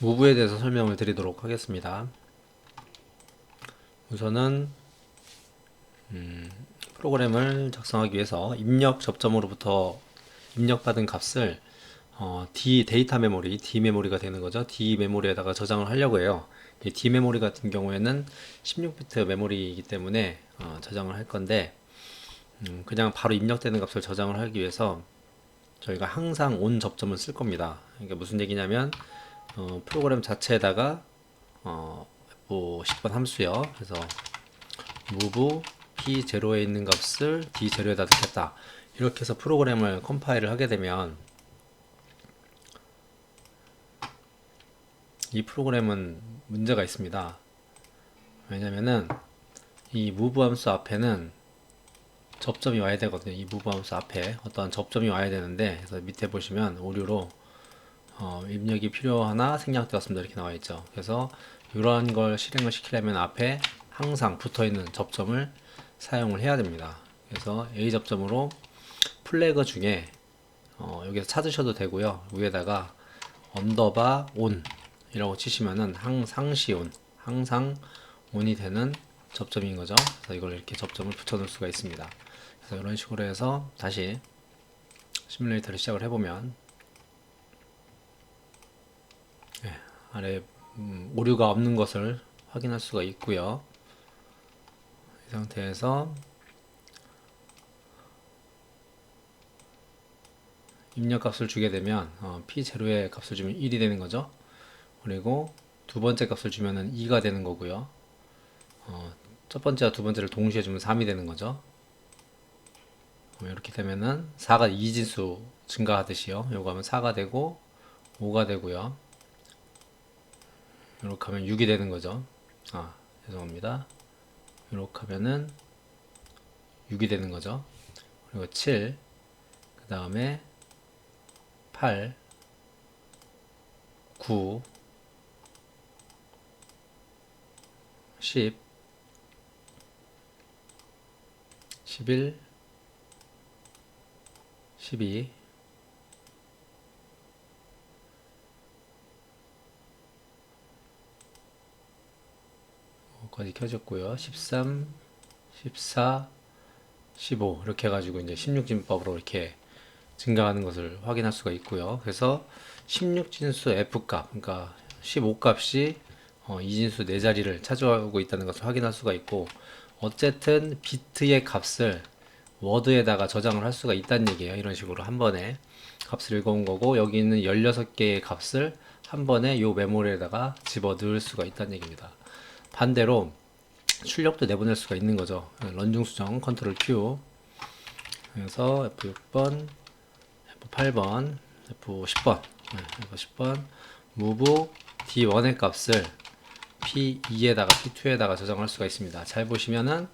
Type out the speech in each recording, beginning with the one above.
무브에 대해서 설명을 드리도록 하겠습니다. 우선은 음, 프로그램을 작성하기 위해서 입력 접점으로부터 입력받은 값을 어, D 데이터 메모리, D 메모리가 되는 거죠. D 메모리에다가 저장을 하려고 해요. 이 D 메모리 같은 경우에는 16비트 메모리이기 때문에 어, 저장을 할 건데 음, 그냥 바로 입력되는 값을 저장을 하기 위해서 저희가 항상 온 접점을 쓸 겁니다. 이게 무슨 얘기냐면 어, 프로그램 자체에다가 어, 뭐 10번 함수요. 그래서 move p0에 있는 값을 d0에다 넣겠다. 이렇게 해서 프로그램을 컴파일을 하게 되면 이 프로그램은 문제가 있습니다. 왜냐면은 이 move 함수 앞에는 접점이 와야 되거든요. 이 move 함수 앞에 어떤 접점이 와야 되는데 그래서 밑에 보시면 오류로 어, 입력이 필요하나 생략되었습니다. 이렇게 나와 있죠. 그래서 이러한 걸 실행을 시키려면 앞에 항상 붙어 있는 접점을 사용을 해야 됩니다. 그래서 A 접점으로 플래그 중에 어, 여기서 찾으셔도 되고요. 위에다가 언더바 온 이라고 치시면은 항상시 온 항상 온이 되는 접점인 거죠. 그래서 이걸 이렇게 접점을 붙여 놓을 수가 있습니다. 그래서 이런 식으로 해서 다시 시뮬레이터를 시작을 해보면 네, 아래 음, 오류가 없는 것을 확인할 수가 있고요. 이 상태에서 입력 값을 주게 되면 어, p0의 값을 주면 1이 되는 거죠. 그리고 두 번째 값을 주면은 2가 되는 거고요. 어, 첫 번째와 두 번째를 동시에 주면 3이 되는 거죠. 어, 이렇게 되면은 4가 이진수 증가하듯이요. 요거 하면 4가 되고 5가 되고요. 이렇게 하면 6이 되는 거죠. 아, 죄송합니다. 이렇게 하면은 6이 되는 거죠. 그리고 7, 그 다음에 8, 9, 10, 11, 12, 까지 켜졌고요. 13, 14, 15 이렇게 해가지고 이제 16진법으로 이렇게 증가하는 것을 확인할 수가 있고요. 그래서 16진수 F값, 그러니까 15값이 어, 이진수 네 자리를 차지하고 있다는 것을 확인할 수가 있고 어쨌든 비트의 값을 워드에다가 저장을 할 수가 있다는 얘기예요. 이런 식으로 한 번에 값을 읽어온 거고 여기 있는 16개의 값을 한 번에 요 메모리에다가 집어 넣을 수가 있다는 얘기입니다. 반대로 출력도 내보낼 수가 있는 거죠. 런중 수정 컨트롤 Q 그래서 F6번, F8번, F10번, F10번 move D1의 값을 P2에다가 P2에다가 저장할 수가 있습니다. 잘 보시면은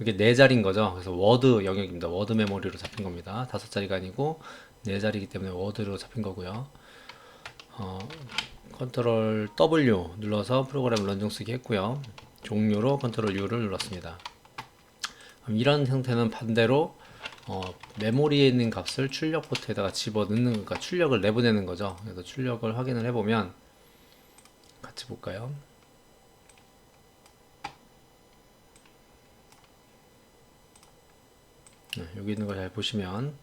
이게 네 자리인 거죠. 그래서 워드 영역입니다. 워드 메모리로 잡힌 겁니다. 다섯 자리가 아니고 네 자리이기 때문에 워드로 잡힌 거고요. 어, 컨트롤 W 눌러서 프로그램 런중 쓰기 했고요. 종료로 컨트롤 U를 눌렀습니다. 이런 형태는 반대로 어, 메모리에 있는 값을 출력 포트에다가 집어 넣는 그러니까 출력을 내보내는 거죠. 그래서 출력을 확인을 해보면 같이 볼까요? 네, 여기 있는 거 잘 보시면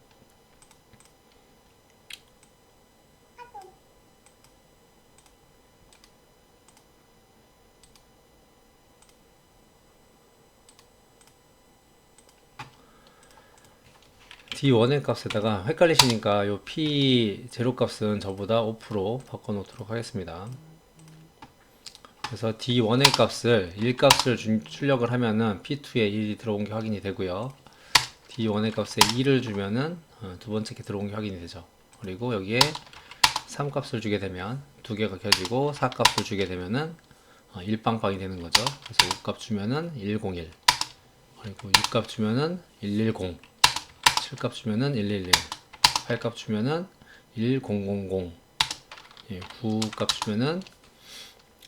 D1의 값에다가 헷갈리시니까 요 P0 값은 저보다 5% 바꿔 놓도록 하겠습니다. 그래서 D1의 값을 1값을 출력을 하면은 P2에 1이 들어온 게 확인이 되고요. D1의 값에 2를 주면은 어, 두 번째 게 들어온 게 확인이 되죠. 그리고 여기에 3 값을 주게 되면 두 개가 켜지고 4 값을 주게 되면은 어, 1빵빵이 되는 거죠. 그래서 5값 주면은 101 그리고 6값 주면은 110 7값 주면은 111 8값 주면은 1000 예, 9값 주면은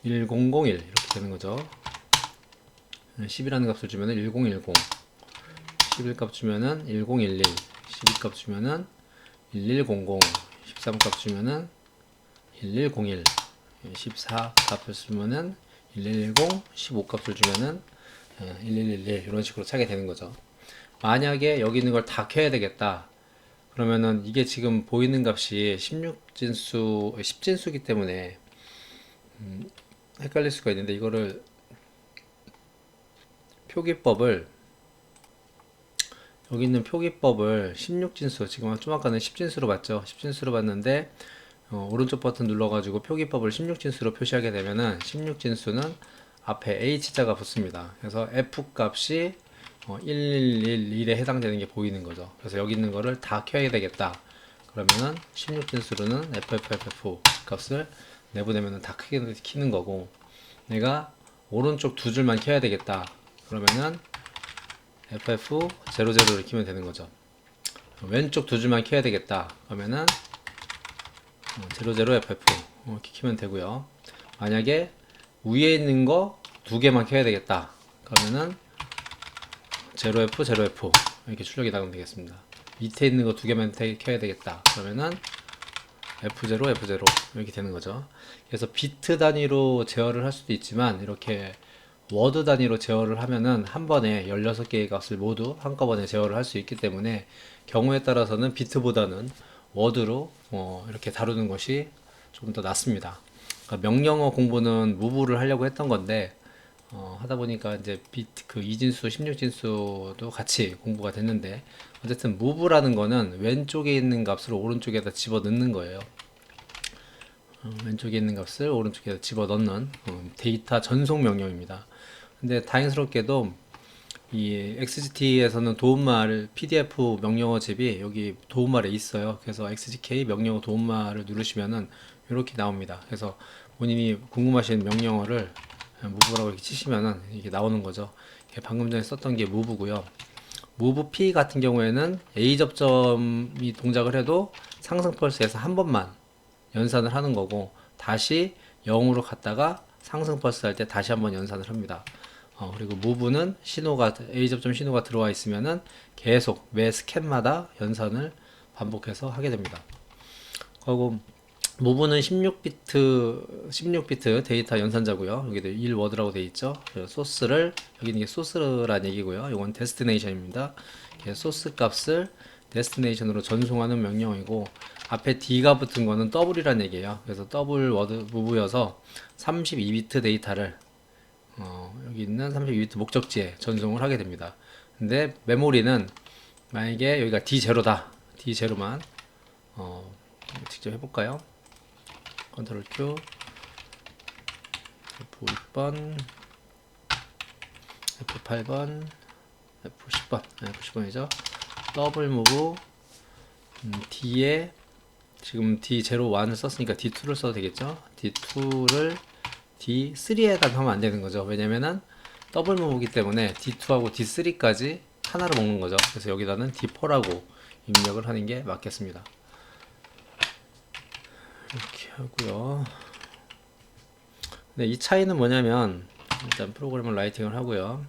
1001 이렇게 되는 거죠. 10이라는 값을 주면은 1010 11값 주면은 1011 12값 주면은 1100 13값 주면은 1101 14 값을 주면은 1110 15 값을 주면은 1111 이런 식으로 차게 되는 거죠. 만약에 여기 있는 걸 다 켜야 되겠다. 그러면은 이게 지금 보이는 값이 16진수, 10진수기 때문에 음, 헷갈릴 수가 있는데 이거를 표기법을 여기 있는 표기법을 16진수 지금 좀 아까는 10진수로 봤죠 10진수로 봤는데 어, 오른쪽 버튼 눌러가지고 표기법을 16진수로 표시하게 되면은 16진수는 앞에 H자가 붙습니다 그래서 F 값이 어, 1111에 해당되는 게 보이는 거죠 그래서 여기 있는 거를 다 켜야 되겠다 그러면은 16진수로는 FFFF 값을 내보내면은 다 크게 키는 거고 내가 오른쪽 두 줄만 켜야 되겠다 그러면은 FF00를 키면 되는 거죠. 왼쪽 두 줄만 켜야 되겠다. 그러면은 00FF 이렇게 키면 되고요. 만약에 위에 있는 거 두 개만 켜야 되겠다. 그러면은 0F 0F 이렇게 출력이 나가면 되겠습니다. 밑에 있는 거 두 개만 태- 켜야 되겠다. 그러면은 F0 F0 이렇게 되는 거죠. 그래서 비트 단위로 제어를 할 수도 있지만 이렇게 워드 단위로 제어를 하면은 한 번에 16개의 값을 모두 한꺼번에 제어를 할 수 있기 때문에 경우에 따라서는 비트보다는 워드로 어, 이렇게 다루는 것이 좀더 낫습니다. 그러니까 명령어 공부는 무브를 하려고 했던 건데 어, 하다 보니까 이제 비트 그 2진수, 16진수도 같이 공부가 됐는데 어쨌든 무브라는 거는 왼쪽에 있는 값을 오른쪽에다 집어 넣는 거예요. 어, 왼쪽에 있는 값을 오른쪽에다 집어 넣는 어, 데이터 전송 명령입니다. 근데 다행스럽게도 이 XGT에서는 도움말 PDF 명령어 집이 여기 도움말에 있어요. 그래서 XGK 명령어 도움말을 누르시면은 이렇게 나옵니다. 그래서 본인이 궁금하신 명령어를 무브라고 이렇게 치시면은 이게 나오는 거죠. 방금 전에 썼던 게 무브고요. 무브 P 같은 경우에는 A 접점이 동작을 해도 상승 펄스에서 한 번만 연산을 하는 거고 다시 0으로 갔다가 상승 펄스 할 때 다시 한번 연산을 합니다. 어, 그리고 무브는 신호가 A 접점 신호가 들어와 있으면은 계속 매 스캔마다 연산을 반복해서 하게 됩니다. 그리고 무브는 16비트 16비트 데이터 연산자고요. 여기도 1워드라고 되어 있죠. 소스를 여기 있는 게 소스란 얘기고요. 이건 데스티네이션입니다. 소스 값을 데스티네이션으로 전송하는 명령이고 앞에 D가 붙은 거는 더블이란 얘기예요. 그래서 더블 워드 무브여서 32비트 데이터를 어, 여기 있는 32비트 목적지에 전송을 하게 됩니다. 근데 메모리는 만약에 여기가 D0다. D0만 어, 직접 해볼까요? 컨트롤 Q F6번 F8번 F10번 F10번이죠. 더블 무브 음, D에 지금 D01을 썼으니까 D2를 써도 되겠죠? D2를 D3에다 하면 안 되는 거죠. 왜냐면은 더블 무브이기 때문에 D2하고 D3까지 하나로 먹는 거죠. 그래서 여기다는 D4라고 입력을 하는 게 맞겠습니다. 하고요. 네, 이 차이는 뭐냐면 일단 프로그램을 라이팅을 하고요.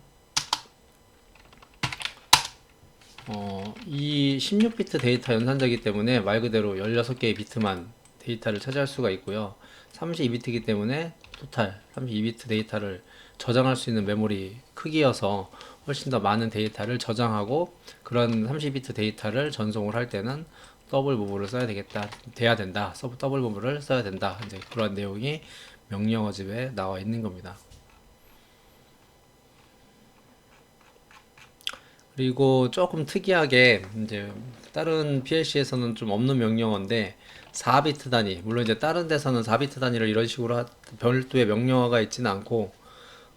어, 이 16비트 데이터 연산자이기 때문에 말 그대로 16개의 비트만 데이터를 차지할 수가 있고요. 32비트이기 때문에 토탈 32비트 데이터를 저장할 수 있는 메모리 크기여서 훨씬 더 많은 데이터를 저장하고 그런 32비트 데이터를 전송을 할 때는 더블 무브를 써야 되겠다, 돼야 된다, 서브 더블 무브를 써야 된다. 이제 그런 내용이 명령어집에 나와 있는 겁니다. 그리고 조금 특이하게 이제 다른 PLC에서는 좀 없는 명령어인데 4비트 단위 물론 이제 다른 데서는 4비트 단위를 이런 식으로 하- 별도의 명령어가 있지는 않고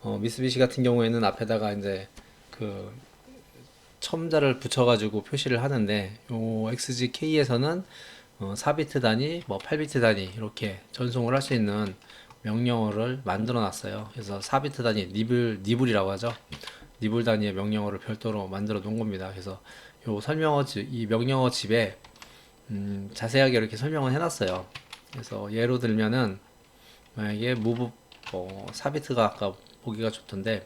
어, 미쓰비시 같은 경우에는 앞에다가 이제 그 첨자를 붙여가지고 표시를 하는데 요 XGK에서는 어, 4비트 단위, 뭐 8비트 단위 이렇게 전송을 할 수 있는 명령어를 만들어 놨어요. 그래서 4비트 단위 니블 니블이라고 하죠. 니블 단위의 명령어를 별도로 만들어 놓은 겁니다. 그래서 요 설명어 집, 이 명령어 집에 음, 자세하게 이렇게 설명을 해놨어요. 그래서 예로 들면은 만약에 move 어, 4비트가 아까 보기가 좋던데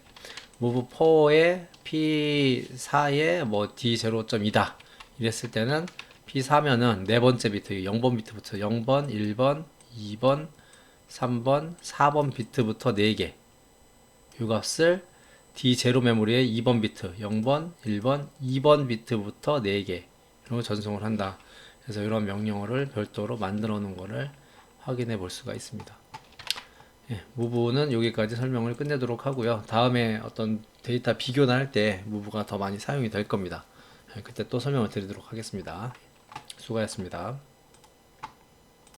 move 4에 p4에 뭐 d0.2다 이랬을 때는 p4면은 네 번째 비트 0번 비트부터 0번, 1번, 2번, 3번, 4번 비트부터 4개. 이 값을 D0 메모리의 2번 비트, 0번, 1번, 2번 비트부터 4개. 이런 거 전송을 한다. 그래서 이런 명령어를 별도로 만들어 놓은 거를 확인해 볼 수가 있습니다. 예, 무브는 여기까지 설명을 끝내도록 하고요. 다음에 어떤 데이터 비교나 할 때 무브가 더 많이 사용이 될 겁니다. 예, 그때 또 설명을 드리도록 하겠습니다. 수고하셨습니다.